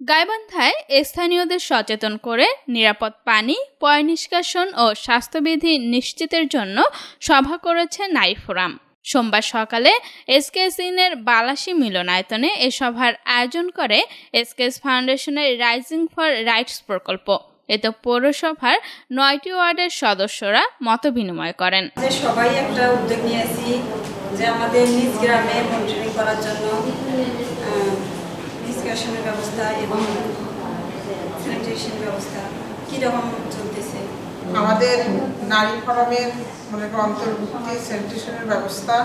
গাইবান্ধায় স্থানীয়দের সচেতন করে নিরাপদ পানি, পয় নিষ্কাশন ও স্বাস্থ্যবিধি নিশ্চিতের জন্য সভা করেছে নারী ফোরাম। সোমবার সকালে এসকেএসইনের বালাসী মিলনায়তনে এ সভার আয়োজন করে এসকেএস ফাউন্ডেশনের রাইজিং ফর রাইটস প্রকল্প। এতে পৌরসভার নয়টি ওয়ার্ডের সদস্যরা মতবিনিময় করেন। সবাই একটা উদ্যোগ নিয়েছি যে আমাদের নিজ গ্রামে মনিটরিং করার জন্য নিষ্কাশনের ব্যবস্থা এবং স্যানিটেশন ব্যবস্থা কীরকম চলতেছে? আমাদের নারী ফোরামের মনে করো অন্তর্ভুক্তি স্যানিটেশনের ব্যবস্থা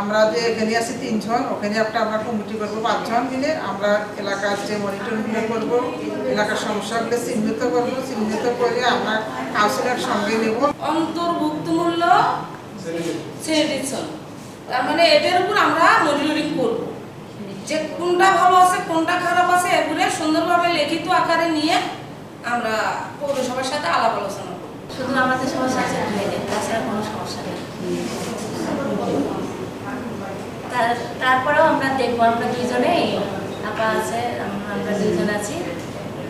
আমরা যে এখানে আছি তিনজন ওখানে একটা আমরা কমিটি করব পাঁচজন মিলে আমরা এলাকার যে মনিটরিংগুলো করব এলাকার সমস্যাগুলো চিহ্নিত করব চিহ্নিত করে আমরা কাউন্সিলের সঙ্গে নেব। অন্তর্ভুক্তমূল্য স্যানিটেশন তার মানে এটার উপর আমরা মনিটরিং করব। যে কোনটা ভালো আছে কোনটা খারাপ আছে এগুলো সুন্দরভাবে লিখিত আকারে নিয়ে আমরা পৌরসভার সাথে আলাপ আলোচনা করব। শুধু আমাদের সমস্যা আছে তাছাড়া কোনো সমস্যা নেই। তার- তারপরেও আমরা দেখব আমরা দুইজনেই আপা আছে আমরা দুইজন আছি।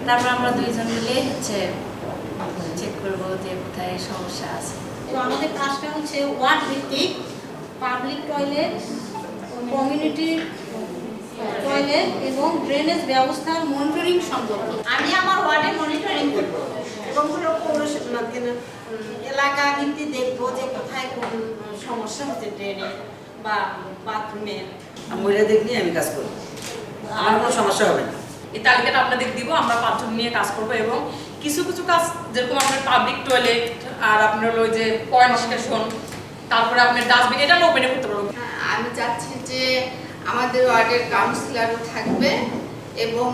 তারপর আমরা দুইজন মিলে হচ্ছে চেক করব যে কোথায় সমস্যা আছে। তো আমাদের কাজটা হচ্ছে ওয়ার্ড ভিত্তিক পাবলিক টয়লেট কমিউনিটি টয়লেট এবং ড্রেনেজ ব্যবস্থার মনিটরিং সম্পর্কে। আমি আমার ওয়ার্ডে মনিটরিং করব। এবং হলো পৌরসভা এলাকা ভিত্তিক দেখব যে কোথায় কোন সমস্যা হচ্ছে ড্রেনে বা বাথরুমের আমরা দেখলে আমি কাজ করব। আমার কোনো সমস্যা হবে না। এই তালিকাটা আপনাদের দিব আমরা পাঁচজন নিয়ে কাজ করব এবং কিছু কিছু কাজ যেরকম আপনার পাবলিক টয়লেট আর আপনার ওই যে পয়েন্ট স্টেশন তারপরে আপনার ডাস্টবিন এটা আমরা ওপেনে করতে পারব। আমি চাচ্ছি যে আমাদের ওয়ার্ডের কাউন্সিলরও থাকবে এবং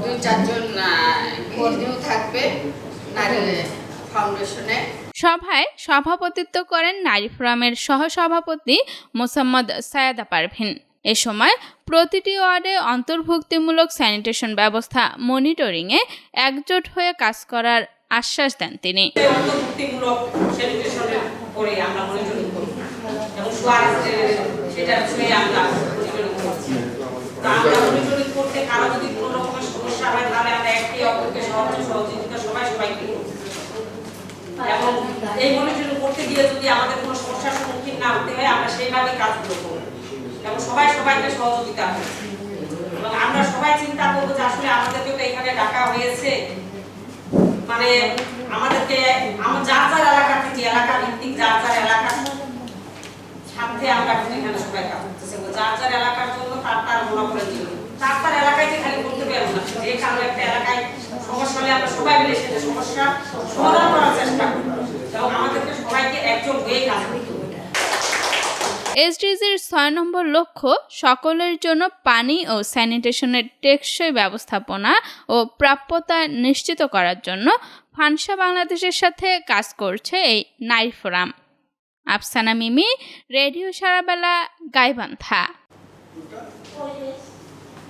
দুই চারজন কর্মীও থাকবে নারী ফাউন্ডেশনে। সভায় সভাপতিত্ব করেন নারী ফোরামের সহসভাপতি মোসাম্মদ সায়াদা পারভিন। এ সময় প্রতিটি ওয়ার্ডে অন্তর্ভুক্তিমূলক স্যানিটেশন ব্যবস্থা মনিটরিংয়ে একজোট হয়ে কাজ করার আশ্বাস দেন তিনি। অন্তর্ভুক্তিমূলক স্যানিটেশনের আমরা মনিটরিং করব। এবং সেটা ছুঁয়ে আমরা মনিটরিং করছি। আমরা মনিটরিং করতে কারও যদি কোনো রকমের সমস্যা হয়, তাহলে আমরা একটি অপরকে সাহায্য সহযোগিতা সবাই সবাইকে এবং এই মনিটরিং করতে গিয়ে যদি আমাদের কোনো সমস্যার সম্মুখীন না হতে হয়, আমরা সেইভাবেই কাজগুলো করব। এবং সবাই সবাইকে সহযোগিতা করব। এবং আমরা সবাই চিন্তা করব যে আসলে আমাদেরকে তো এখানে ডাকা হয়েছে। মানে আমাদেরকে, আমার যার যার এলাকা থেকে এলাকা ভিত্তিক যার যার এলাকার সাথে আমরা এসডিজির ছয় নম্বর লক্ষ্য, সকলের জন্য পানি ও স্যানিটেশনের টেকসই ব্যবস্থাপনা ও প্রাপ্যতা নিশ্চিত করার জন্য ফানসা বাংলাদেশের সাথে কাজ করছে এই নারী ফোরাম আফসানা মিমি রেডিও সারাবেলা গাইবান্ধা।